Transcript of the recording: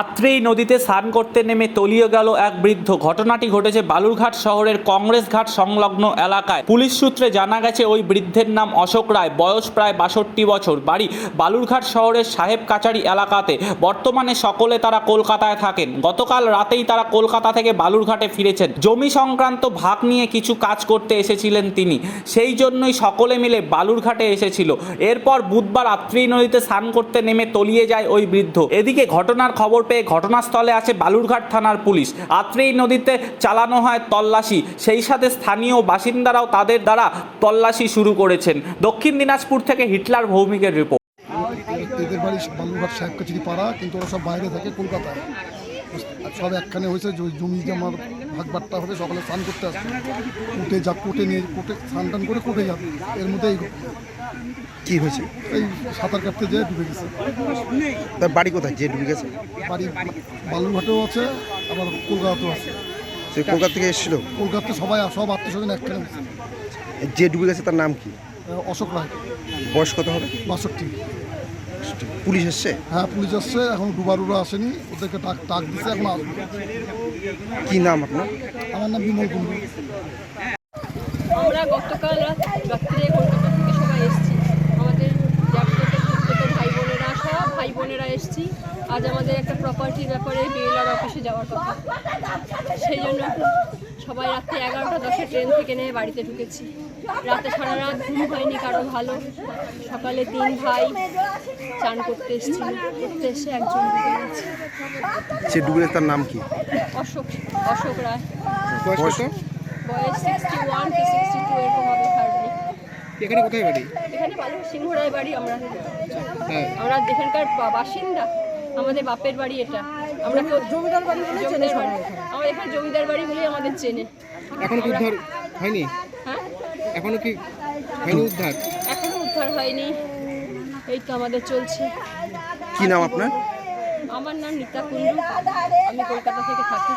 আত্রেই নদীতে স্নান করতে নেমে তলিয়ে গেল এক বৃদ্ধ। ঘটনাটি ঘটেছে বালুরঘাট শহরের কংগ্রেস ঘাট সংলগ্ন এলাকায়। পুলিশ সূত্রে জানা গেছে, ওই বৃদ্ধের নাম অশোক রায়। বয়স প্রায় বাষট্টি বছর। বাড়ি বালুরঘাট শহরের সাহেব কাচারি এলাকাতে। বর্তমানে সকলে তারা কলকাতায় থাকেন। গতকাল রাতেই তারা কলকাতা থেকে বালুরঘাটে ফিরেছেন। জমি সংক্রান্ত ভাগ নিয়ে কিছু কাজ করতে এসেছিলেন তিনি। সেই জন্যই সকলে মিলে বালুরঘাটে এসেছিল। এরপর বুধবার আত্রেই নদীতে স্নান করতে নেমে তলিয়ে যায় ওই বৃদ্ধ। এদিকে ঘটনার খবর পেয়ে ঘটনাস্থলে আসে বালুরঘাট থানার পুলিশ। আত্রেই নদীতে চালানো হয় তল্লাশি। সেই সাথে স্থানীয় বাসিন্দারাও তাদের দ্বারা তল্লাশি শুরু করেছেন। দক্ষিণ দিনাজপুর থেকে হিটলার ভৌমিকের রিপোর্ট। এদের বাড়ি বালুরঘাট সাহেব কাছারি পাড়া কিন্তু ওরা সব বাইরে থাকে কলকাতায়। সব একখানে হয়েছে, জমি জমার ভাগ বাট্টা হবে সকালে স্নান করতে আসছে কোর্টে যা কোর্টে নিয়ে কোর্টে স্নান টান করে কোর্টে যাবে। এর মধ্যে এই কি হয়েছে? এই সাঁতার কাটতে যেয়ে ডুবে গেছে। তার বাড়ি কোথায়? যে ডুবে গেছে? বাড়ি বালুরঘাটেও আছে আবার কলকাতাতেও আছে। সে কলকাতা থেকে এসেছিল? কলকাতাতে সবাই সব আত্মীয় স্বজন একখানে যে ডুবে গেছে তার নাম কি? অশোক রায়। বয়স কত হবে? বাষট্টি। পুলিশ এসছে? হ্যাঁ পুলিশ আসছে এখন ডুবারুরা আসেনি ওদেরকে টাক টাক দিচ্ছে এখন আসবে। কি নাম আপনার? আমার নাম বিমল কুণ্ডু আমরা গতকাল রাত রাত্রে কলকাতা থেকে সবাই এসেছি। আমাদের ভাই বোনেরা সব ভাই বোনেরা এসেছি। আজ আমাদের একটা প্রপার্টির ব্যাপারে বিএলআর অফিসে যাওয়ার কথা। সেই জন্য সবাই রাত্রে এগারোটা দশে ট্রেন থেকে নিয়ে বাড়িতে ঢুকেছি। রাতে সারা রাত ঘুম হয়নি কারও ভালো। সকালে তিন ভাই চান করতে এসেছিল করতে এসে একজন যে ডুবে তার নাম কি? অশোক অশোক রায়। বয়স সিক্সটি ওয়ান কি সিক্সটি টু এরকম হবে হার্ডলি এখানে কোথায় বাড়ি? এখানে বালু সিংহরায় বাড়ি আমরা। হ্যাঁ। আমরা এখানকার বা- বাসিন্দা আমাদের বাপের বাড়ি এটা। আমরা জমিদার বাড়ি বলে চেনে আমাদের এখানে। জমিদার বাড়ি বলেই আমাদের চেনে। এখনও কি উদ্ধার হয়নি? হ্যাঁ? এখনও কি হয়নি উদ্ধার? এখনও উদ্ধার হয়নি। এই তো আমাদের চলছে। কি নাম আপনার? আমার নাম নিতা কুন্ডু আমি কলকাতা থেকে থাকি।